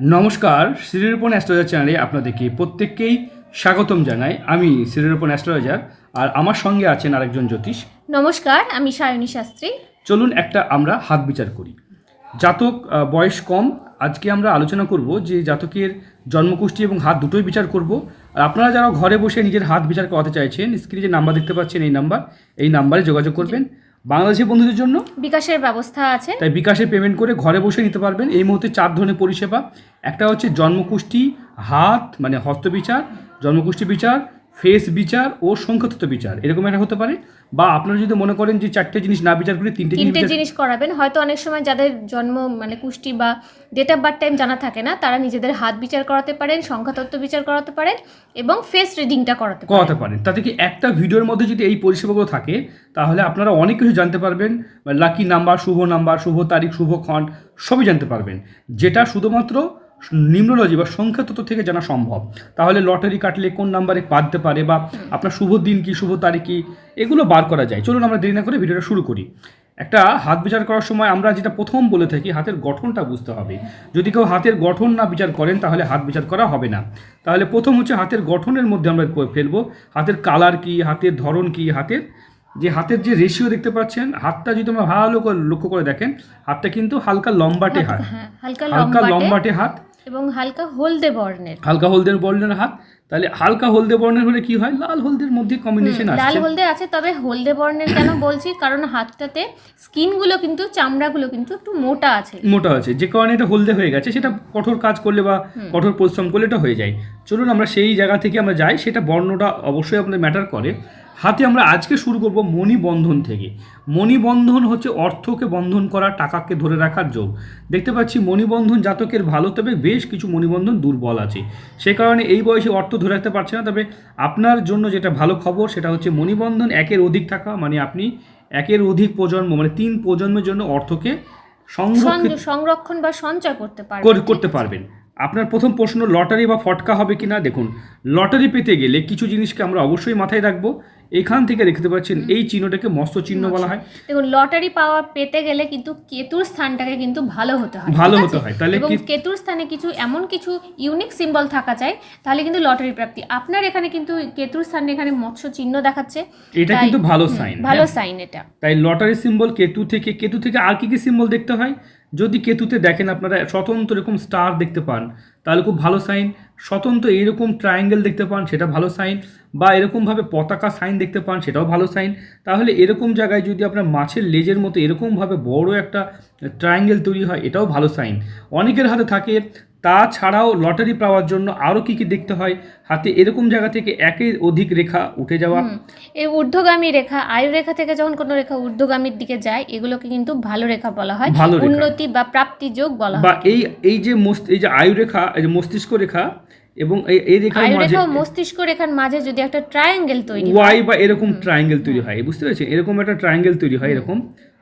নমস্কার শ্রীরূপন অ্যাস্ট্রোলজার চ্যানেলে আপনাদেরকে প্রত্যেককেই স্বাগতম জানাই। আমি শ্রীরূপন অ্যাস্ট্রোলজার আর আমার সঙ্গে আছেন আরেকজন জ্যোতিষ। নমস্কার আমি সায়নী শাস্ত্রী। চলুন একটা আমরা হাত বিচার করি। জাতক বয়স কম। আজকে আমরা আলোচনা করব যে জাতকের জন্মকুষ্ঠি এবং হাত দুটোই বিচার করব। আর আপনারা যারা ঘরে বসে নিজের হাত বিচার করাতে চাইছেন স্ক্রিনে যে নাম্বার দেখতে পাচ্ছেন এই নাম্বার এই নাম্বারে যোগাযোগ করবেন। বাংলাদেশের বন্ধুদের জন্য? বিকাশের ব্যবস্থা আছে। তাই বিকাশে পেমেন্ট করে ঘরে বসে নিতে পারবেন। এই মুহূর্তে চার ধরনের পরিষেবা। একটা হচ্ছে জন্মকুষ্টি হাত মানে হস্তবিচার জন্মকুষ্টি বিচার ফেস বিচার ও সংখ্যাতত্ত্ব বিচার এরকম একটা হতে পারে? বা আপনারা যদি মনে করেন যে চারটে জিনিস না বিচার করে তিনটে তিনটে জিনিস করাবেন হয়তো অনেক সময় যাদের জন্ম মানে কুষ্টি বা ডেট অফ বার্থ টাইম জানা থাকে না তারা নিজেদের হাত বিচার করাতে পারেন সংখ্যাতত্ত্ব বিচার করাতে পারেন এবং ফেস রিডিংটা করাতে করাতে পারেন। তাতে কি একটা ভিডিওর মধ্যে যদি এই পরিষেবাগুলো থাকে তাহলে আপনারা অনেক কিছু জানতে পারবেন লাকি নাম্বার শুভ নাম্বার শুভ তারিখ শুভ খণ্ড সবই জানতে পারবেন। যেটা শুধুমাত্র নিম্নোলজি বা সংখ্যা তত্ত্ব থেকে জানা সম্ভব। তাহলে লটারি কাটলে কোন নাম্বারে বাঁধতে পারে বা আপনার শুভ দিন কি শুভ তারিখ কি এগুলো বার করা যায়। চলুন আমরা দেরি না করে ভিডিওটা শুরু করি। একটা হাত বিচার করার সময় আমরা যেটা প্রথম বলে থাকি হাতের গঠনটা বুঝতে হবে। যদি কেউ হাতের গঠন না বিচার করেন তাহলে হাত বিচার করা হবে না। তাহলে প্রথম হচ্ছে হাতের গঠনের মধ্যে আমরা ফেলব। হাতের কালার কি হাতের ধরন কি হাতের যে হাতের যে রেশিও দেখতে পাচ্ছেন হাতটা যদি আমরা ভালো করে লক্ষ্য করে দেখেন হাতটা কিন্তু হালকা লম্বাটে হাত হ্যাঁ হালকা লম্বাটে হাত। এবং হালকা হলদে বর্ণের। হালকা হলদের বর্ণের হাত? তাহলে হালকা হলদে বর্ণের হলে কি হয়? লাল হলদের মধ্যে কম্বিনেশন লাল হলদে আছে তবে হলদে বর্ণের কেন বলছি? কারণ হাতটাতে স্কিনগুলো কিন্তু চামড়াগুলো কিন্তু একটু মোটা আছে। মোটা আছে। যে কারণে এটা হলদে হয়ে গেছে সেটা কঠোর কাজ করলে বা কঠোর পরিশ্রম করলে এটা হয়ে যায়। চলুন আমরা সেই জায়গা থেকে আমরা যাই সেটা বর্ণটা অবশ্যই আপনাদের ম্যাটার করে। হাতে আমরা আজকে শুরু করব মণি বন্ধন থেকে। মণি বন্ধন হচ্ছে অর্থকে বন্ধন করা টাকাকে ধরে রাখার যোগ। দেখতে পাচ্ছি মণিবন্ধন জাতকের ভালো তবে বেশ কিছু মণিবন্ধন দুর্বল আছে। সে কারণে এই বয়সে অর্থ ধরে রাখতে পারছে না তবে আপনার জন্য যেটা ভালো খবর সেটা হচ্ছে মণিবন্ধন একের অধিক থাকা মানে আপনি একের অধিক প্রজন্ম মানে তিন প্রজন্মের জন্য অর্থকে সংরক্ষণ বা সঞ্চয় করতে পারবেন। করতে পারবেন। আপনার প্রথম প্রশ্ন লটারি বা ফটকা হবে কি না দেখুন লটারি পেতে গেলে কিছু জিনিসকে আমরা অবশ্যই মাথায় রাখব। এখান থেকে দেখতে পাচ্ছেন এই চিহ্নটাকে মস্ত চিহ্ন বলা হয়। দেখুন লটারি পাওয়া পেতে গেলে কিন্তু কেতুর স্থানটাকে কিন্তু ভালো হতে হয় ভালো হতে হয়। তাহলে কেতুর স্থানে কিছু এমন কিছু ইউনিক সিম্বল থাকা চাই তাহলে কিন্তু লটারি প্রাপ্তি। আপনার এখানে কিন্তু কেতুর স্থানে এখানে মৎস্য চিহ্ন দেখাচ্ছে। এটা কিন্তু ভালো সাইন ভালো সাইন এটা। তাই লটারি সিম্বল কেতু থেকে কেতু থেকে আর কি কি সিম্বল দেখতে হয়? যদি কেতুতে দেখেন আপনারা স্বতন্ত্র এরকম স্টার দেখতে পান তাহলে খুব ভালো সাইন স্বতন্ত্র এরকম ট্রায়াঙ্গেল দেখতে পান সেটা ভালো সাইন বা এরকমভাবে পতাকা সাইন দেখতে পান সেটাও ভালো সাইন তাহলে এরকম জায়গায় যদি আপনার মাছের লেজের মতো এরকমভাবে বড় একটা ট্রায়াঙ্গেল তৈরি হয় এটাও ভালো সাইন অনেকের হাতে থাকে। তাছাড়াও লটারি পাওয়ার জন্য আরও কী কী দেখতে হয়? হাতে এরকম জায়গা থেকে একের অধিক রেখা উঠে যাওয়া। এই ঊর্ধ্বগামী রেখা আয়ু রেখা থেকে যখন কোনো রেখা ঊর্ধ্বগামীর দিকে যায় এগুলোকে কিন্তু ভালো রেখা বলা হয়। উন্নতি বা প্রাপ্তি যোগ বলা হয়। বা এই এই যে মস্ত এই যে আয়ু রেখা এই যে মস্তিষ্ক রেখা এবং এই রেখার মাঝে মস্তিষ্ক রেখার মাঝে যদি একটা ট্রায়াঙ্গেল তৈরি হয়। ওয়াই বা এরকম ট্রায়াঙ্গেল তৈরি হয় বুঝতে পেরেছেন? এরকম একটা ট্রায়াঙ্গেল তৈরি হয় এরকম।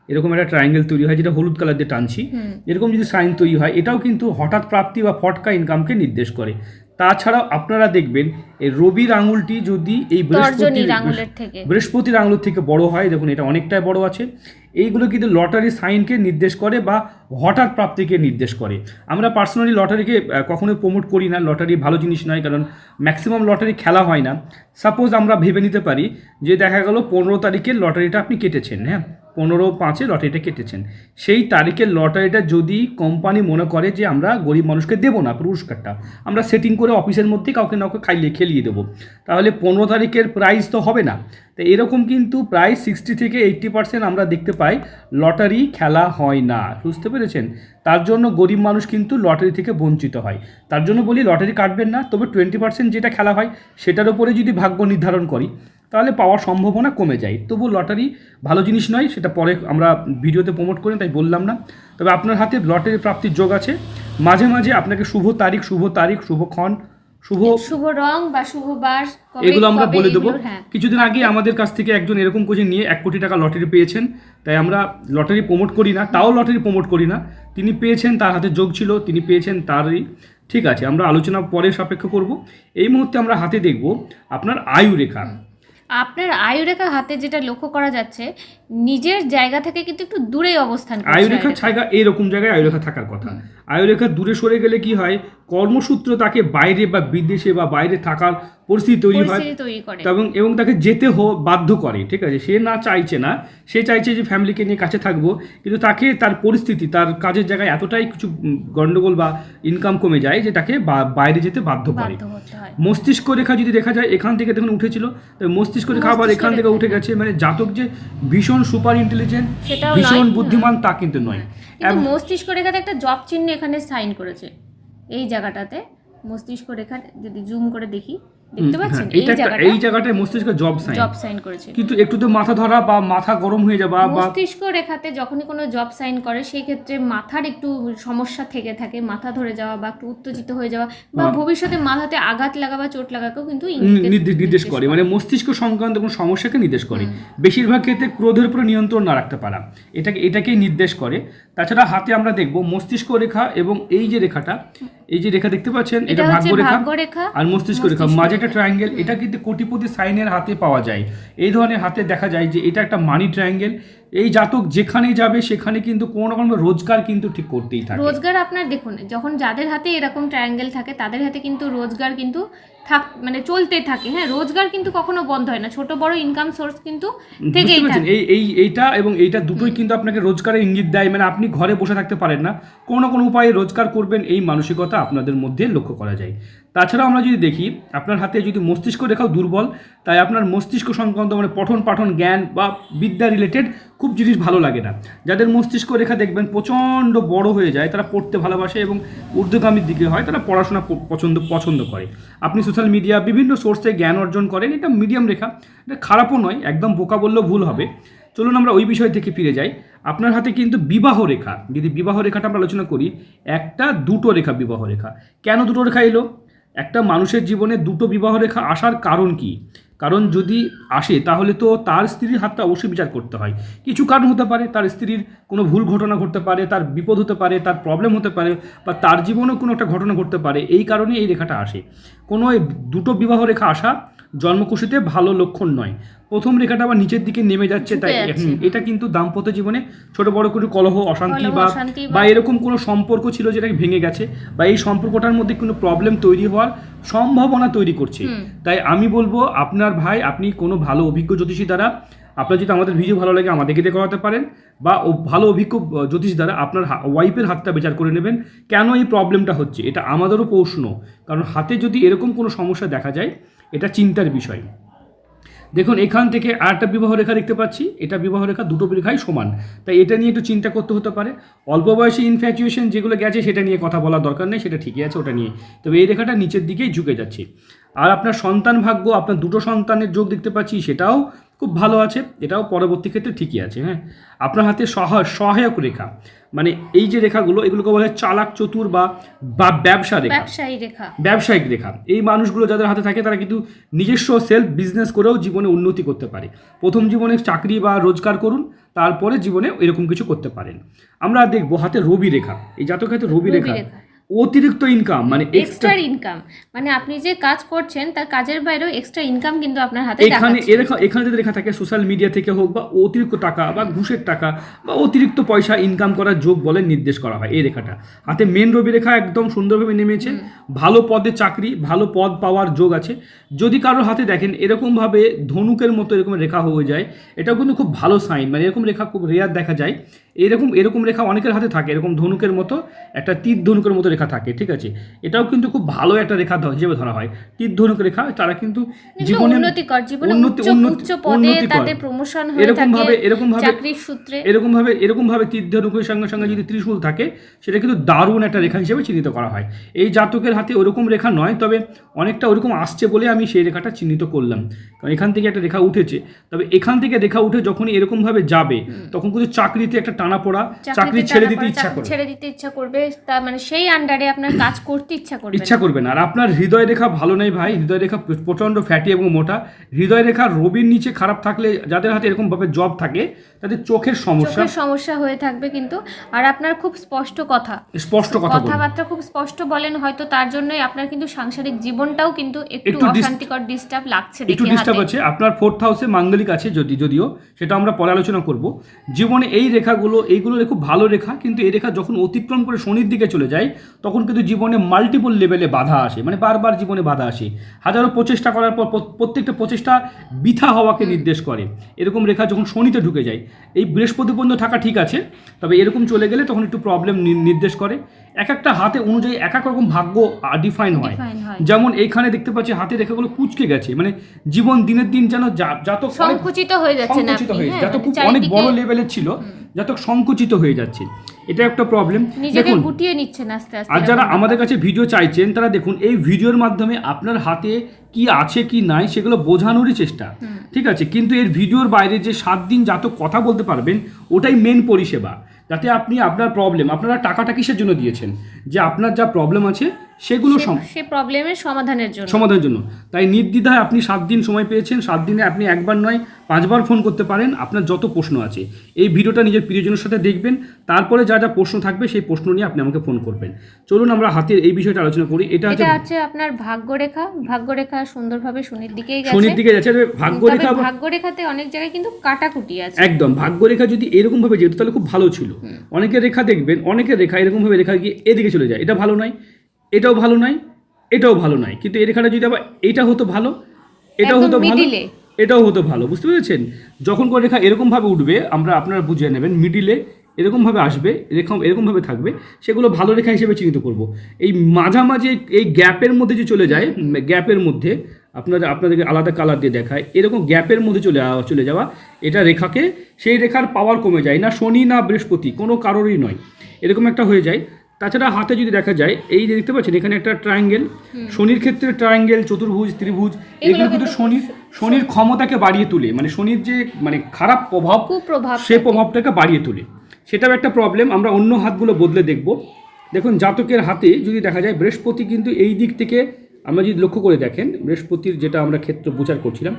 এরকম একটা ট্রায়াঙ্গেল তৈরি হয় যেটা হলুদ কালার দিয়ে টানছি। এরকম যদি সাইন তৈরি হয় এটাও কিন্তু হঠাৎ প্রাপ্তি বা ফটকা ইনকামকে নির্দেশ করে। তাছাড়াও আপনারা দেখবেন এই রবির আঙুলটি যদি এই বৃহস্পতির তর্জনীর আঙুলের থেকে। বৃহস্পতির আঙুল থেকে বড় হয় দেখুন এটা অনেকটাই বড় আছে। এইগুলো কিন্তু লটারি সাইনকে নির্দেশ করে বা হঠাৎ প্রাপ্তিকে নির্দেশ করে। আমরা পার্সোনালি লটারিকে কখনোই প্রমোট করি না লটারি ভালো জিনিস নয় কারণ ম্যাক্সিমাম লটারি খেলা হয় না। সাপোজ আমরা ভেবে নিতে পারি যে দেখা গেল পনেরো তারিখের লটারিটা আপনি কেটেছেন হ্যাঁ? পনেরো পাঁচে লটারিটা কেটেছেন। সেই তারিখের লটারিটা যদি কোম্পানি মনে করে যে আমরা গরিব মানুষকে দেবো না পুরস্কারটা আমরা সেটিং করে অফিসের মধ্যে কাউকে না কাউকে খাইয়ে খেলিয়ে দেবো। তাহলে পনেরো তারিখের প্রাইস তো হবে না। তো এরকম কিন্তু প্রায় সিক্সটি থেকে এইট্টি পার্সেন্ট আমরা দেখতে পাই লটারি খেলা হয় না। বুঝতে পেরেছেন? তার জন্য গরিব মানুষ কিন্তু লটারি থেকে বঞ্চিত হয়। তার জন্য বলি লটারি কাটবেন না, তবে টোয়েন্টি পার্সেন্ট যেটা খেলা হয় সেটার উপরে যদি ভাগ্য নির্ধারণ করি, তাহলে পাওয়ার সম্ভাবনা কমে যায়। তবু লটারি ভালো জিনিস নয়, সেটা পরে আমরা ভিডিওতে প্রমোট করি, তাই বললাম না। তবে আপনার হাতে লটারি প্রাপ্তির যোগ আছে। মাঝে মাঝে আপনাকে শুভ তারিখ শুভ তারিখ শুভক্ষণ শুভ শুভ রং বা শুভ বার এগুলো আমরা বলে দেবো। হ্যাঁ। কিছুদিন আগে আমাদের কাছ থেকে একজন এরকম কোচিং নিয়ে এক কোটি টাকা লটারি পেয়েছেন। তাই আমরা লটারি প্রমোট করি না তাও লটারি প্রমোট করি না। তিনি পেয়েছেন তার হাতে যোগ ছিল তিনি পেয়েছেন তারই। ঠিক আছে আমরা আলোচনা পরে সাপেক্ষ করব। এই মুহূর্তে আমরা হাতে দেখব আপনার আয়ু রেখা। আপনার আয়ুরেখা হাতে যেটা লক্ষ্য করা যাচ্ছে নিজের জায়গা থেকে কিন্তু একটু দূরেই অবস্থান আয়ুরেখা। জায়গা এরকম এইরকম জায়গায় আয়ুরেখা থাকার কথা। আয়ুরেখা দূরে সরে গেলে কি হয়? কর্মসূত্র তাকে বাইরে বা বিদেশে বা বাইরে থাকার পরিস্থিতি তৈরি হয় এবং এবং তাকে যেতে হো বাধ্য করে ঠিক আছে? সে না চাইছে না সে চাইছে যে ফ্যামিলিকে নিয়ে কাছে থাকব কিন্তু তাকে তার পরিস্থিতি তার কাজের জায়গায় এতটাই কিছু উম, গন্ডগোল বা ইনকাম কমে যায় যে তাকে বাইরে যেতে বাধ্য করে। হয়। মস্তিষ্ক রেখা যদি দেখা যায় এখান থেকে দেখুন উঠেছিল মস্তিষ্ক রেখা আবার এখান থেকে উঠে গেছে। মানে জাতক যে ভীষণ সুপার ইন্টেলিজেন্ট ভীষণ বুদ্ধিমান তা কিন্তু নয়। মস্তিষ্ক রেখাতে একটা জব চিহ্ন এখানে সাইন করেছে। এই জায়গাটাতে মস্তিষ্ক রেখা যদি জুম করে দেখি দেখতে পাচ্ছেন? হ্যাঁ, এই জায়গাটা এই জায়গাটায় মস্তিষ্ক জব সাইন। জব সাইন করেছে। কিন্তু একটু তো মাথা ধরা বা মাথা গরম হয়ে যাওয়া বা মস্তিষ্ক রেখাতে যখনই কোনো জব সাইন করে সেই ক্ষেত্রে মাথার একটু সমস্যা থেকে থাকে মাথা ধরে যাওয়া বা একটু উত্তেজিত হয়ে যাওয়া বা হ্যাঁ। ভবিষ্যতে মাথাতে আঘাত লাগা বা চোট লাগাকেও কিন্তু নির্দেশ করে। মানে মস্তিষ্ক সংক্রান্ত কোনো সমস্যাকে নির্দেশ করে। বেশিরভাগ ক্ষেত্রে ক্রোধের উপরে নিয়ন্ত্রণ না রাখতে পারা। এটাকে এটাকেই নির্দেশ করে। তাছাড়া হাতে আমরা দেখব মস্তিষ্ক রেখা এবং এই যে রেখাটা এই যে রেখা দেখতে পাচ্ছেন এটা ভাগ্য রেখা আর মস্তিষ্ক রেখা। মাঝে একটা ট্রায়াঙ্গেল এটা কিন্তু কোটিপতি সাইনের হাতে পাওয়া যায়। এই ধরনের হাতে দেখা যায় যে এটা একটা মানি ট্রায়াঙ্গেল এই জাতক যেখানে যাবে সেখানে কিন্তু কোনো রকম রোজগার কিন্তু ঠিক করতেই থাকে। রোজগার আপনার দেখুন যখন যাদের হাতে এরকম ট্রায়াঙ্গেল থাকে তাদের হাতে কিন্তু রোজগার কিন্তু থাক মানে চলতে থাকে। হ্যাঁ রোজগার কিন্তু কখনো বন্ধ হয় না। ছোট বড় ইনকাম সোর্স কিন্তু থেকেই থাকে। এই এই এইটা এবং এইটা দুটোই কিন্তু আপনাকে রোজগারের ইঙ্গিত দেয়। মানে আপনি ঘরে বসে থাকতে পারেন না। কোনো না কোনো উপায়ে রোজগার করবেন। এই মানসিকতা আপনাদের মধ্যে লক্ষ্য করা যায়। তাছাড়াও আমরা যদি দেখি, আপনার হাতে যদি মস্তিষ্ক রেখাও দুর্বল, তাই আপনার মস্তিষ্ক সংক্রান্ত মানে পঠন পাঠন জ্ঞান বা বিদ্যা রিলেটেড খুব জিনিস ভালো লাগে না। যাদের মস্তিষ্ক রেখা দেখবেন প্রচণ্ড বড় হয়ে যায়, তারা পড়তে ভালোবাসে এবং ঊর্ধ্বগামীর দিকে হয়, তারা পড়াশোনা পছন্দ পছন্দ করে। আপনি সোশ্যাল মিডিয়া বিভিন্ন সোর্সে জ্ঞান অর্জন করেন, এটা মিডিয়াম রেখা, এটা খারাপও নয়, একদম বোকা বললেও ভুল হবে। চলুন আমরা ওই বিষয় থেকে ফিরে যাই। আপনার হাতে কিন্তু বিবাহ রেখা, যদি বিবাহ রেখাটা আমরা আলোচনা করি, একটা দুটো রেখা বিবাহ রেখা। কেন দুটো রেখা এলো? একটা মানুষের জীবনে দুটো বিবাহ রেখা আসার কারণ কি? কারণ যদি আসে, তাহলে তো তার স্ত্রীর হাতটা অবশ্যই বিচার করতে হয়। কিছু কারণ হতে পারে, তার স্ত্রীর কোনো ভুল ঘটনা ঘটতে পারে, তার বিপদ হতে পারে, তার প্রবলেম হতে পারে, বা তার জীবনেও কোনো একটা ঘটনা ঘটতে পারে, এই কারণে এই রেখাটা আসে। কোনো দুটো বিবাহ রেখা আসা জন্মকুশিতে ভালো লক্ষণ নয়। প্রথম রেখাটা আবার নিচের দিকে নেমে যাচ্ছে তাই হুম, এটা কিন্তু দাম্পত্য জীবনে ছোট বড় করে কলহ অশান্তি কলহ, বা অশান্তি বা- বা এরকম কোনো সম্পর্ক ছিল যেটা ভেঙে গেছে বা এই সম্পর্কটার মধ্যে কোনো প্রবলেম তৈরি হওয়ার সম্ভাবনা তৈরি করছে। হুম। তাই আমি বলব আপনার ভাই আপনি কোনো ভালো অভিজ্ঞ জ্যোতিষী দ্বারা আপনার যদি আমাদের ভিডিও ভালো লাগে আমাদেরকে দিয়ে করাতে পারেন বা ও ভালো অভিজ্ঞ আহ, জ্যোতিষ দ্বারা আপনার ওয়াইফের হাতটা বিচার করে নেবেন। কেন এই প্রবলেমটা হচ্ছে? এটা আমাদেরও প্রশ্ন। কারণ হাতে যদি এরকম কোনো সমস্যা দেখা যায় এটা চিন্তার বিষয়। দেখুন, এখান থেকে আরেকটা বিবাহ রেখা দেখতে পাচ্ছি। এটা বিবাহ রেখা দুটো রেখাই সমান। তাই এটা নিয়ে একটু চিন্তা করতে হতে পারে। অল্প বয়সী ইনফ্যাচুয়েশন যেগুলো গেছে সেটা নিয়ে কথা বলার দরকার নেই, সেটা ঠিকই আছে ওটা নিয়ে। তবে এই রেখাটা নিচের দিকেই ঝুঁকে যাচ্ছে। আর আপনার সন্তান ভাগ্য, আপনার দুটো সন্তানের যোগ দেখতে পাচ্ছি, সেটাও খুব ভালো আছে এটাও পরবর্তী ক্ষেত্রে ঠিকই আছে হ্যাঁ। আপনার হাতে সহায় সহায়ক রেখা মানে এই যে রেখাগুলো এগুলোকে বলা হয় চালাক চতুর বা বা ব্যবসা রেখা। ব্যবসায়ী রেখা। ব্যবসায়িক রেখা। এই মানুষগুলো যাদের হাতে থাকে তারা কিন্তু নিজস্ব সেলফ বিজনেস করেও জীবনে উন্নতি করতে পারে। প্রথম জীবনে চাকরি বা রোজগার করুন তারপরে জীবনে এরকম কিছু করতে পারেন। আমরা দেখব হাতে রবি রেখা। এই জাতক হাতে রবি রেখা। অতিরিক্ত ইনকাম মানে এক্সট্রা ইনকাম মানে আপনি যে কাজ করছেন তার কাজের বাইরেও এক্সট্রা ইনকাম কিন্তু আপনার হাতে এখানে এখানে যদি রেখা থাকে সোশ্যাল মিডিয়া থেকে হোক বা অতিরিক্ত টাকা বা ঘুষের টাকা বা অতিরিক্ত পয়সা ইনকাম করার যোগ বলে নির্দেশ করা হয় এই রেখাটা। হাতে মেন রবি রেখা একদম সুন্দরভাবে নেমেছে। ভালো পদে চাকরি ভালো পদ পাওয়ার যোগ আছে। যদি কারোর হাতে দেখেন এরকমভাবে ধনুকের মতো এরকম রেখা হয়ে যায় এটাও কিন্তু খুব ভালো সাইন মানে এরকম রেখা খুব রেয়ার দেখা যায়। এরকম এরকম রেখা অনেকের হাতে থাকে এরকম ধনুকের মতো একটা তীর ধনুকের মতো রেখা থাকে ঠিক আছে? এটাও কিন্তু খুব ভালো একটা রেখা হিসেবে ধরা হয়। তীর ধনুক রেখা তারা কিন্তু জীবনে উন্নতি-। প্রমোশন এরকম ভাবে এরকম ভাবে সূত্রে। এরকম ভাবে এরকম ভাবে তীর্ধনুকের সঙ্গে সঙ্গে যদি ত্রিশূল থাকে সেটা কিন্তু দারুণ একটা রেখা হিসেবে চিহ্নিত করা হয়। এই জাতকের হাতে ওরকম রেখা নয় তবে অনেকটা ওরকম আসছে বলে আমি সেই রেখাটা চিহ্নিত করলাম। কারণ এখান থেকে একটা রেখা উঠেছে তবে এখান থেকে রেখা উঠে যখনই এরকম ভাবে যাবে তখন কিন্তু চাকরিতে একটা টানা পড়া চাকরি ছেড়ে দিতে ইচ্ছা করবে। ছেড়ে দিতে ইচ্ছা করবে তা মানে সেই আন্ডারে আপনার কাজ করতে ইচ্ছা করবে ইচ্ছা করবে না। আর আপনার হৃদয় রেখা ভালো নেই ভাই হৃদয় রেখা প্রচণ্ড ফ্যাটি এবং মোটা। হৃদয় রেখা রবির নিচে খারাপ থাকলে যাদের হাতে এরকম ভাবে জব থাকে তাদের চোখের সমস্যা। সমস্যা হয়ে থাকবে কিন্তু। আর আপনার খুব স্পষ্ট কথা। স্পষ্ট কথা কথাবার্তা খুব স্পষ্ট বলেন হয়তো তার জন্যই আপনার কিন্তু সাংসারিক জীবনটাও কিন্তু একটু অশান্তিকর ডিস্টার্ব লাগছে একটু ডিস্টার্ব আছে। আপনার ফোর্থ হাউসে মাঙ্গলিক আছে যদি যদিও সেটা আমরা পরে আলোচনা করব। জীবনে এই রেখাগুলো এইগুলো খুব ভালো রেখা কিন্তু এই রেখা যখন অতিক্রম করে শনির দিকে চলে যায় তখন কিন্তু জীবনে মাল্টিপল লেভেলে বাধা আসে মানে বারবার জীবনে বাধা আসে। হাজারো প্রচেষ্টা করার পর প্রত্যেকটা প্রচেষ্টা বৃথা হওয়াকে নির্দেশ করে। এরকম রেখা যখন শনিতে ঢুকে যায় এই বৃহস্পতি পর্যন্ত থাকা ঠিক আছে তবে এরকম চলে গেলে তখন একটু প্রবলেম নির্দেশ করে। এক একটা হাতে অনুযায়ী এক এক রকম ভাগ্য ডিফাইন হয়। যেমন এইখানে দেখতে পাচ্ছি হাতে রেখাগুলো কুচকে গেছে মানে জীবন দিনের দিন যেন যা- অনেক সংকুচিত হয়ে যাচ্ছে না সংকুচিত হয়ে হ্যাঁ, খুব মানে অনেক বড় লেভেলের ছিল জাতক সংকুচিত হয়ে যাচ্ছে। এটা একটা প্রবলেম দেখুন গুটিয়ে নিচ্ছেন আস্তে আস্তে আর যারা আমাদের কাছে ভিডিও চাইছেন তারা দেখুন এই ভিডিওর মাধ্যমে আপনার হাতে কি আছে কি নাই সেগুলো বোঝানোরই চেষ্টা। ঠিক আছে? কিন্তু এর ভিডিওর বাইরে যে সাত দিন জাতক কথা বলতে পারবেন ওটাই মেন পরিষেবা। যাতে আপনি আপনার প্রবলেম আপনারা টাকাটা কিসের জন্য দিয়েছেন? যে আপনার যা প্রবলেম আছে সেগুলো সে- প্রবলেমের সমাধানের জন্য। সমাধানের জন্য। তাই নির্দ্বিধায় আপনি সাত দিন সময় পেয়েছেন সাত দিনে আপনি একবার নয় পাঁচবার ফোন করতে পারেন আপনার যত প্রশ্ন আছে। এই ভিডিওটা নিজের প্রিয়জনের সাথে দেখবেন তারপরে যা যা প্রশ্ন থাকবে সেই প্রশ্ন নিয়ে আপনি আমাকে ফোন করবেন। চলুন আমরা হাতের এই বিষয়টা আলোচনা করি। এটা হচ্ছে আপনার ভাগ্যরেখা। ভাগ্যরেখা সুন্দরভাবে শনির দিকেই গেছে। শনির দিকে যাচ্ছে ভাগ্যরেখা ভাগ্যরেখাতে অনেক জায়গায় কিন্তু কাটাকুটি আছে। একদম ভাগ্যরেখা যদি এরকম ভাবে যেত তাহলে খুব ভালো ছিল। অনেকের রেখা দেখবেন অনেকের রেখা এরকম ভাবে রেখা গিয়ে এদিকে চলে যায়। এটা ভালো নয়। এটাও ভালো নয় এটাও ভালো নয় কিন্তু এই রেখাটা যদি আবার এটা হতো ভালো এটাও হতো ভালো এটাও হতো ভালো বুঝতে পেরেছেন? যখন কোনো রেখা এরকমভাবে উঠবে আমরা আপনারা বুঝিয়ে নেবেন মিডিলে এরকমভাবে আসবে এরকম এরকমভাবে থাকবে সেগুলো ভালো রেখা হিসেবে চিহ্নিত করব। এই মাঝামাঝি এই গ্যাপের মধ্যে যে চলে যায় গ্যাপের মধ্যে আপনাদের আপনাদেরকে আলাদা কালার দিয়ে দেখায় এরকম গ্যাপের মধ্যে চলে চলে যাওয়া এটা রেখাকে সেই রেখার পাওয়ার কমে যায় না শনি না বৃহস্পতি কোনো কারোরই নয়। এরকম একটা হয়ে যায়। তাছাড়া হাতে যদি দেখা যায় এই যে দেখতে পাচ্ছেন এখানে একটা ট্রায়াঙ্গেল শনির ক্ষেত্রে ট্রায়াঙ্গেল চতুর্ভুজ ত্রিভুজ এগুলো কিন্তু শনির শনির ক্ষমতাকে বাড়িয়ে তোলে। মানে শনির যে মানে খারাপ প্রভাব সে প্রভাবটাকে বাড়িয়ে তোলে। সেটাও একটা প্রবলেম আমরা অন্য হাতগুলো বদলে দেখব। দেখুন জাতকের হাতে যদি দেখা যায় বৃহস্পতি কিন্তু এই দিক থেকে আমরা যদি লক্ষ্য করে দেখেন বৃহস্পতির যেটা আমরা ক্ষেত্র বিচার করছিলাম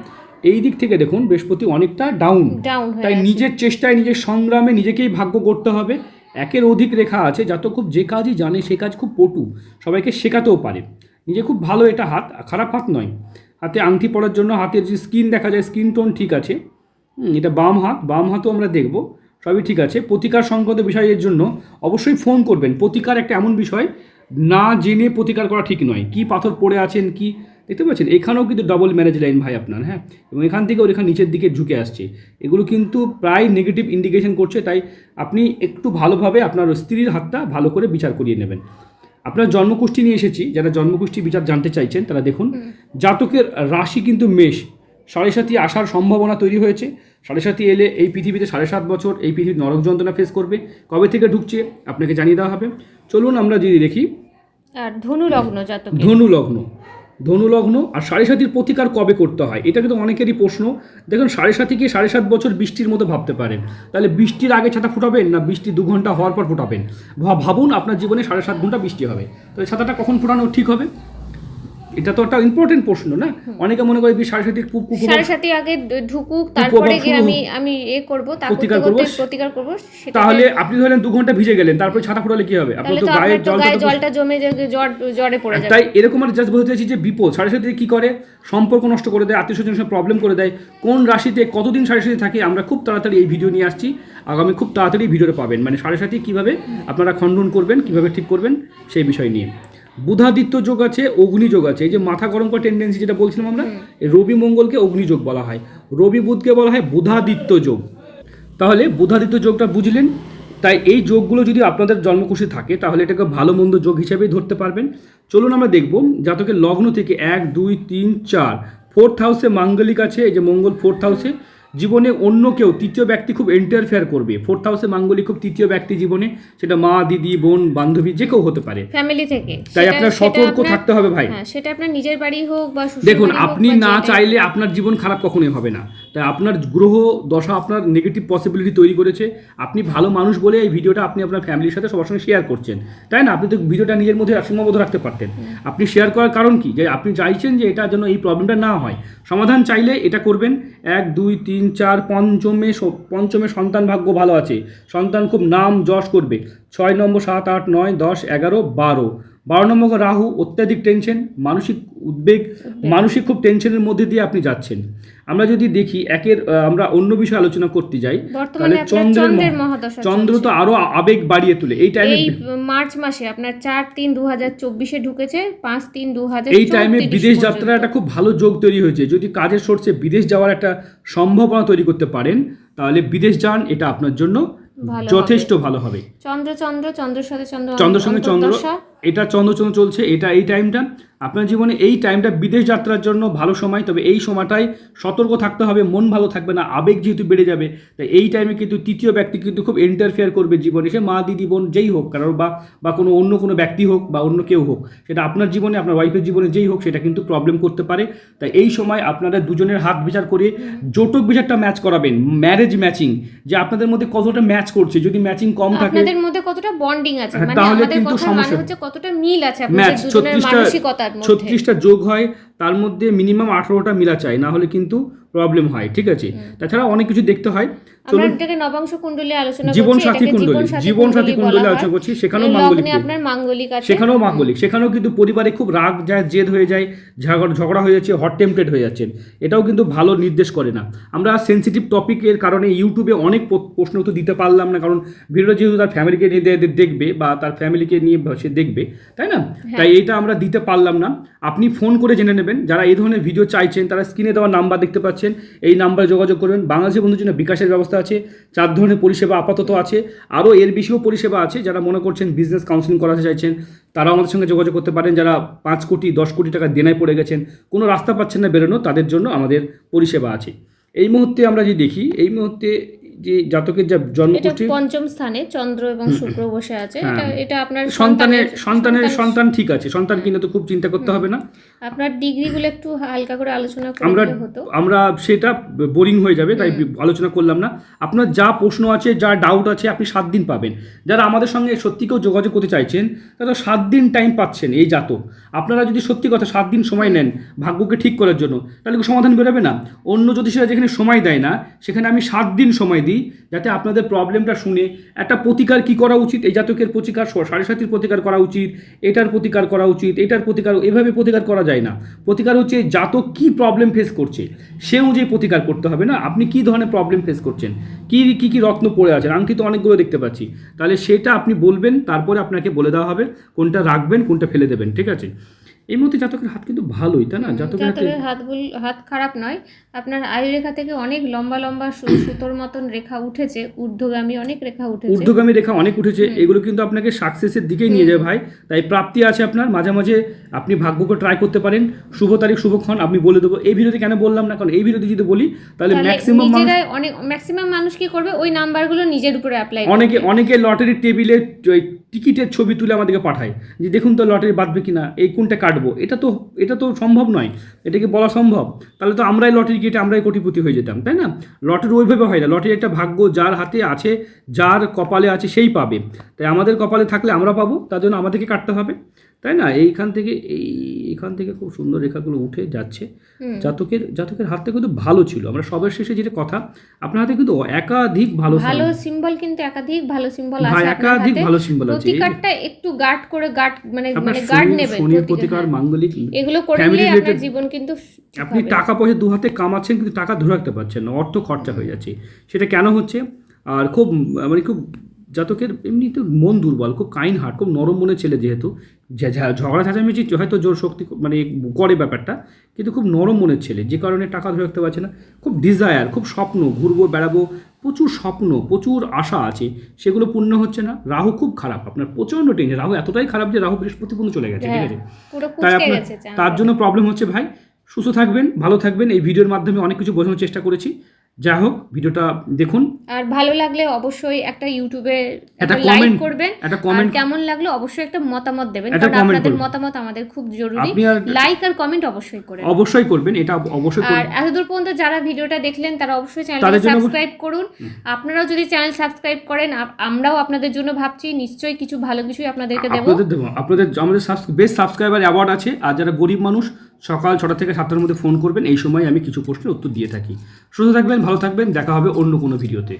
এই দিক থেকে দেখুন বৃহস্পতি অনেকটা ডাউন তাই নিজের চেষ্টায় নিজের সংগ্রামে নিজেকেই ভাগ্য করতে হবে। একের অধিক রেখা আছে, যত খুব যে কাজই জানে সে কাজ খুব পটু, সবাইকে শেখাতেও পারে। নিজে খুব ভালো এটা হাত, খারাপ হাত নয়। হাতে আংটি পরার জন্য হাতের যে স্কিন দেখা যায়, স্কিন টোন ঠিক আছে। এটা বাম হাত, বাম হাতও আমরা দেখব, সবই ঠিক আছে। প্রতিকার সংক্রান্ত বিষয়ের জন্য অবশ্যই ফোন করবেন। প্রতিকার একটা এমন বিষয়, না জেনে প্রতিকার করা ঠিক নয়। কি পাথর পড়ে আছেন, কি দেখতে পাচ্ছেন? এখানেও কিন্তু ডবল ম্যারেজ লাইন ভাই আপনার হ্যাঁ? এবং এখান থেকে ওর এখানে নিচের দিকে ঝুঁকে আসছে। এগুলো কিন্তু প্রায় নেগেটিভ ইন্ডিকেশন করছে তাই আপনি একটু ভালোভাবে আপনার স্ত্রীর হাতটা ভালো করে বিচার করিয়ে নেবেন। আপনার জন্মকুষ্ঠী নিয়ে এসেছি যারা জন্মকুষ্ঠী বিচার জানতে চাইছেন তারা দেখুন জাতকের রাশি কিন্তু মেষ। সাড়ে সাথী আসার সম্ভাবনা তৈরি হয়েছে। সাড়ে সাথী এলে এই পৃথিবীতে সাড়ে সাত বছর এই পৃথিবীর নরক যন্ত্রণা ফেস করবে। কবে থেকে ঢুকছে আপনাকে জানিয়ে দেওয়া হবে। চলুন আমরা যদি দেখি। আর ধনু লগ্ন জাতকে ধনু লগ্ন ধনু লগ্ন আর সাড়ে সাতির প্রতিকার কবে করতে হয়? এটা কিন্তু অনেকেরই প্রশ্ন। দেখুন, সাড়ে সাতিকে সাড়ে সাত বছর বৃষ্টির মতো ভাবতে পারেন। তাহলে বৃষ্টির আগে ছাতা ফুটাবেন না বৃষ্টি দু ঘণ্টা হওয়ার পর ফুটাবেন? ভাবুন আপনার জীবনে সাড়ে সাত ঘণ্টা বৃষ্টি হবে। তাহলে ছাতাটা কখন ফুটানো ঠিক হবে? এটা তো একটা ইম্পর্টেন্ট প্রশ্ন না? অনেকে মনে করে সাড়ে কু- সাড়ে সাথে আগে ঢুকুক তারপরে গিয়ে আমি আমি এ করব তারপর প্রতিকার করব। প্রতিকার করব তাহলে আপনি ধরেন দু ঘণ্টা ভিজে গেলেন তারপরে ছাতা ফুটালে কি হবে? আপনার তো তো তো গায়ে জলটা জমে জ্বর জ্বরে পড়ে যাবে। তাই এরকম আর জাস্ট বলতে চাইছি যে বিপদ সাড়ে সাথে কি করে? সম্পর্ক নষ্ট করে দেয় আত্মীয় স্বজনের সঙ্গে প্রবলেম করে দেয় কোন রাশিতে কতদিন সাড়ে সাথে থাকে আমরা খুব তাড়াতাড়ি এই ভিডিও নিয়ে আসছি আগামী খুব তাড়াতাড়ি ভিডিওটা পাবেন। মানে সাড়ে সাথে কীভাবে? আপনারা খণ্ডন করবেন কীভাবে ঠিক করবেন সেই বিষয় নিয়ে। বুধাদিত্য যোগ আছে অগ্নি যোগ আছে। এই যে মাথা গরম করা টেন্ডেন্সি যেটা বলছিলাম আমরা রবি মঙ্গলকে অগ্নি যোগ বলা হয়। রবি বুধকে বলা হয় বুধাদিত্য যোগ। তাহলে বুধাদিত্য যোগটা বুঝলেন তাই এই যোগগুলো যদি আপনাদের জন্মকুশি থাকে তাহলে এটাকে ভালো মন্দ যোগ হিসেবেই ধরতে পারবেন। চলুন আমরা দেখব জাতকের লগ্ন থেকে এক দুই তিন চার। ফোর্থ হাউসে মাঙ্গলিক আছে এই যে মঙ্গল ফোর্থ হাউসে জীবনে অন্য কেউ তৃতীয় ব্যক্তি খুব ইন্টারফেয়ার করবে। ফোর্থ হাউসে মাঙ্গলিক খুব তৃতীয় ব্যক্তি জীবনে সেটা মা দিদি বোন বান্ধবী যে কেউ হতে পারে। ফ্যামিলি থেকে। তাই আপনার সতর্ক থাকতে হবে ভাই। হ্যাঁ সেটা আপনার নিজের বাড়ি হোক বা দেখুন আপনি না চাইলে আপনার জীবন খারাপ কখনোই হবে না। তাই আপনার গ্রহ দশা আপনার নেগেটিভ পসিবিলিটি তৈরি করেছে। আপনি ভালো মানুষ বলে এই ভিডিওটা আপনি আপনার ফ্যামিলির সাথে সবার সঙ্গে শেয়ার করছেন। তাই না? আপনি তো ভিডিওটা নিজের মধ্যে সীমাবদ্ধ রাখতে পারতেন। আপনি শেয়ার করার কারণ কি? যে আপনি চাইছেন যে এটা যেন এই প্রবলেমটা না হয়। সমাধান চাইলে এটা করবেন। এক দুই তিন চার পঞ্চমে পঞ্চমে সন্তান ভাগ্য ভালো আছে। সন্তান খুব নাম যশ করবে। ছয় নম্বর সাত আট নয় দশ এগারো বারো। বারো নম্বর রাহু অত্যাধিক টেনশন মানসিক উদ্বেগ মানসিক খুব টেনশনের মধ্যে দিয়ে আপনি যাচ্ছেন। আমরা যদি দেখি একের আমরা অন্য বিষয়ে আলোচনা করতে যাই আপনার চন্দ্রের চন্দ্র তো আরও আবেগ বাড়িয়ে তোলে। এই টাইমে মার্চ মাসে আপনার চার তিন দু হাজার চব্বিশে ঢুকেছে পাঁচ তিন দু হাজার এই টাইমে বিদেশ যাত্রার একটা খুব ভালো যোগ তৈরি হয়েছে। যদি কাজের সোর্সে বিদেশ যাওয়ার একটা সম্ভাবনা তৈরি করতে পারেন তাহলে বিদেশ যান এটা আপনার জন্য যথেষ্ট ভালো হবে। চন্দ্র চন্দ্র চন্দ্রের সাথে চন্দ্র চন্দ্রের সঙ্গে চন্দ্র। এটা চন্দ্রচন্দ্র চলছে এটা এই টাইমটা আপনার জীবনে এই টাইমটা বিদেশ যাত্রার জন্য ভালো সময় তবে এই সময়টায় সতর্ক থাকতে হবে মন ভালো থাকবে না আবেগ যেহেতু বেড়ে যাবে তাই এই টাইমে কিন্তু তৃতীয় ব্যক্তি কিন্তু খুব ইন্টারফেয়ার করবে জীবনে সে মা দিদি বোন যেই হোক কারণ বা বা কোনো অন্য কোনো ব্যক্তি হোক বা অন্য কেউ হোক সেটা আপনার জীবনে আপনার ওয়াইফের জীবনে যেই হোক সেটা কিন্তু প্রবলেম করতে পারে তাই এই সময় আপনারা দুজনের হাত বিচার করে জোটক বিচারটা ম্যাচ করাবেন ম্যারেজ ম্যাচিং যে আপনাদের মধ্যে কতটা ম্যাচ করছে যদি ম্যাচিং কম থাকে আপনাদের মধ্যে কতটা বন্ডিং আছে হ্যাঁ, মানে তাহলে আমাদের কিন্তু মানে সমস্যা- হচ্ছে কতটা মিল আছে আপনাদের দুজনের ছত্রিশটা যোগ হয় তার মধ্যে মিনিমাম আঠারোটা মিলা চাই না হলে কিন্তু প্রবলেম হয় ঠিক আছে? তাছাড়া অনেক কিছু দেখতে হয়। আমরা এটাকে নবাংশ কুণ্ডলী আলোচনা জীবন সাথী কুণ্ডলী জীবন জীবন সাথী কুণ্ডলী আলোচনা করছি সেখানেও মাঙ্গলিক আপনার মাঙ্গলিক আছে। সেখানেও মাঙ্গলিক সেখানেও কিন্তু পরিবারে খুব রাগ যায় জেদ হয়ে যায় ঝগড়া হয়ে যাচ্ছে হট টেম্পটেড হয়ে যাচ্ছেন। এটাও কিন্তু ভালো নির্দেশ করে না। আমরা সেন্সিটিভ টপিকের কারণে ইউটিউবে অনেক প্রশ্ন তো দিতে পারলাম না কারণ ভিডিও যেহেতু তার ফ্যামিলিকে নিয়ে দেখবে বা তার ফ্যামিলিকে নিয়ে সে দেখবে তাই না? তাই এইটা আমরা দিতে পারলাম না। আপনি ফোন করে জেনে নেবেন যারা এই ধরনের ভিডিও চাইছেন তারা স্ক্রিনে দেওয়া নাম্বার দেখতে পাচ্ছেন এই নাম্বারে যোগাযোগ করবেন। বাংলাদেশের বন্ধুর জন্য বিকাশের ব্যবস্থা আছে, চার ধরনের পরিষেবা আপাতত আছে। আরও এর বেশিও পরিষেবা আছে, যারা মনে করছেন বিজনেস কাউন্সিলিং করাতে চাইছেন, তারাও আমাদের সঙ্গে যোগাযোগ করতে পারেন। যারা পাঁচ কোটি, দশ কোটি টাকা দেনায় পড়ে গেছেন, কোনো রাস্তা পাচ্ছেন না বেরোনো, তাদের জন্য আমাদের পরিষেবা আছে। এই মুহূর্তে আমরা যদি দেখি, এই মুহূর্তে যে জাতকের যা এটা পঞ্চম স্থানে চন্দ্র এবং শুক্র বসে আছে। হ্যাঁ। এটা এটা আপনার সন্তানের সন্তানের সন্তান- ঠিক আছে। সন্তান কিনে তো খুব চিন্তা করতে হবে না। আপনার ডিগ্রিগুলো একটু হালকা করে আলোচনা আমরা আমরা সেটা বোরিং হয়ে যাবে তাই আলোচনা করলাম না। আপনার যা প্রশ্ন আছে যা ডাউট আছে আপনি সাত দিন পাবেন। যারা আমাদের সঙ্গে সত্যি কেউ যোগাযোগ করতে চাইছেন তারা সাত দিন টাইম পাচ্ছেন এই জাতক। আপনারা যদি সত্যি কথা সাত দিন সময় নেন ভাগ্যকে ঠিক করার জন্য তাহলে সমাধান বেরোবে না? অন্য জ্যোতিষীরা যেখানে সময় দেয় না সেখানে আমি সাত দিন সময় দিই। যাতে আপনাদের প্রবলেমটা শুনে একটা প্রতিকার কি করা উচিত, এই জাতকের প্রতিকার সাড়ে সাতির প্রতিকার করা উচিত, এটার প্রতিকার করা উচিত, এটার প্রতিকার, এভাবে প্রতিকার করা যায় না। প্রতিকার হচ্ছে জাতক কি প্রবলেম ফেস করছে, সে অনুযায়ী প্রতিকার করতে হবে না, আপনি কি ধরনের প্রবলেম ফেস করছেন, কি কি কি রত্ন পড়ে আছেন আংটি তো অনেকগুলো দেখতে পাচ্ছি। তাহলে সেটা আপনি বলবেন, তারপরে আপনাকে বলে দেওয়া হবে, কোনটা রাখবেন, কোনটা ফেলে দেবেন, ঠিক আছে? এই মুহূর্তে জাতকের হাত কিন্তু ভালোই তাই না? জাতকের হাতে হাতগুলো হাত খারাপ নয়। আপনার আয়ু রেখা থেকে অনেক লম্বা লম্বা সুতোর মতন রেখা উঠেছে ঊর্ধ্বগামী অনেক রেখা উঠেছে। ঊর্ধ্বগামী রেখা অনেক উঠেছে এগুলো কিন্তু আপনাকে সাকসেসের দিকেই নিয়ে যাবে ভাই। তাই প্রাপ্তি আছে আপনার মাঝে মাঝে আপনি ভাগ্যকে ট্রাই করতে পারেন। শুভ তারিখ শুভক্ষণ আপনি বলে দেবো। এই ভিডিওতে কেন বললাম না? কারণ এই ভিডিওতে যদি বলি তাহলে ম্যাক্সিমাম মানুষ অনেক ম্যাক্সিমাম মানুষ কি করবে? ওই নাম্বারগুলো নিজের উপরে অ্যাপ্লাই অনেকে অনেকে লটারির টেবিলে ওই টিকিটের ছবি তুলে আমাদেরকে পাঠায় যে দেখুন তো লটারি বাঁধবে কিনা, এই কোনটা কাটবো? এটা তো এটা তো সম্ভব নয়। এটাকে বলা সম্ভব? তাহলে তো আমরাই লটারি কেটে আমরাই কোটিপতি হয়ে যেতাম, তাই না? লটারি ওইভাবে হয় না। লটারি একটা ভাগ্য যার হাতে আছে, যার কপালে আছে, সেই পাবে। তাই আমাদের কপালে থাকলে আমরা পাবো, তার জন্য আমাদেরকে কাটতে হবে। তাই না? এইখান থেকে এই এখান থেকে খুব সুন্দর রেখাগুলো উঠে যাচ্ছে। জাতকের জাতকের হাতটা কিন্তু ভালো ছিল। আমরা সবার শেষে যেটা কথা আপনার হাতে কিন্তু একাধিক ভালো ভালো সিম্বল কিন্তু একাধিক ভালো সিম্বল আছে একাধিক ভালো সিম্বল আছে। প্রতিকারটা একটু গার্ড করে গার্ড মানে মানে গার্ড নেবেন শনির প্রতিকার, হ্যাঁ। মাঙ্গলিক এগুলো করে family নিলে আপনার জীবন কিন্তু আপনি টাকা পয়সা দু হাতে কামাচ্ছেন কিন্তু টাকা ধরে রাখতে পারছেন না। অর্থ খরচা হয়ে যাচ্ছে। সেটা কেন হচ্ছে? আর খুব মানে খুব জাতকের এমনি তো মন দুর্বল খুব কাইন হার্ট খুব নরম মনে ছেলে যেহেতু ঝগড়া ঝাঁঝামেচি হয়তো জোর শক্তি মানে করে ব্যাপারটা কিন্তু খুব নরম মনের ছেলে যে কারণে টাকা ধরে রাখতে পারছে না। খুব ডিজায়ার খুব স্বপ্ন ঘুরবো বেড়াবো প্রচুর স্বপ্ন প্রচুর আশা আছে সেগুলো পূর্ণ হচ্ছে না। রাহু খুব খারাপ আপনার প্রচণ্ড টেনশন রাহু এতটাই খারাপ যে রাহু বৃহস্পতি পূর্ণ চলে গেছে ঠিক হ্যাঁ, আছে? তাই আপনার তার জন্য প্রবলেম হচ্ছে ভাই সুস্থ থাকবেন ভালো থাকবেন এই ভিডিওর মাধ্যমে অনেক কিছু বোঝানোর চেষ্টা করেছি। যাই হোক ভিডিওটা দেখুন। আর ভালো লাগলে অবশ্যই একটা ইউটিউবে একটা লাইক করবেন। একটা কমেন্ট কেমন লাগল অবশ্যই একটা মতামত দেবেন কারণ আপনাদের মতামত আমাদের খুব জরুরি। লাইক আর কমেন্ট অবশ্যই করে অবশ্যই করবেন এটা অবশ্যই আর এতদূর পর্যন্ত যারা ভিডিওটা দেখলেন তারা অবশ্যই চ্যানেলটা সাবস্ক্রাইব করুন। আপনারাও যদি চ্যানেল সাবস্ক্রাইব করেন আমরাও আপনাদের জন্য ভাবছি নিশ্চয়ই কিছু ভালো কিছুই আপনাদেরকে দেবো। আপনাদের দেবো। আপনাদের আমাদের বেস্ট সাবস্ক্রাইবার অ্যাওয়ার্ড আছে। আর যারা গরিব মানুষ সকাল ছটা থেকে সাতটার মধ্যে ফোন করবেন। এই সময় আমি কিছু প্রশ্নের উত্তর দিয়ে থাকি। সুস্থ থাকবেন, ভালো থাকবেন। দেখা হবে অন্য কোনো ভিডিওতে।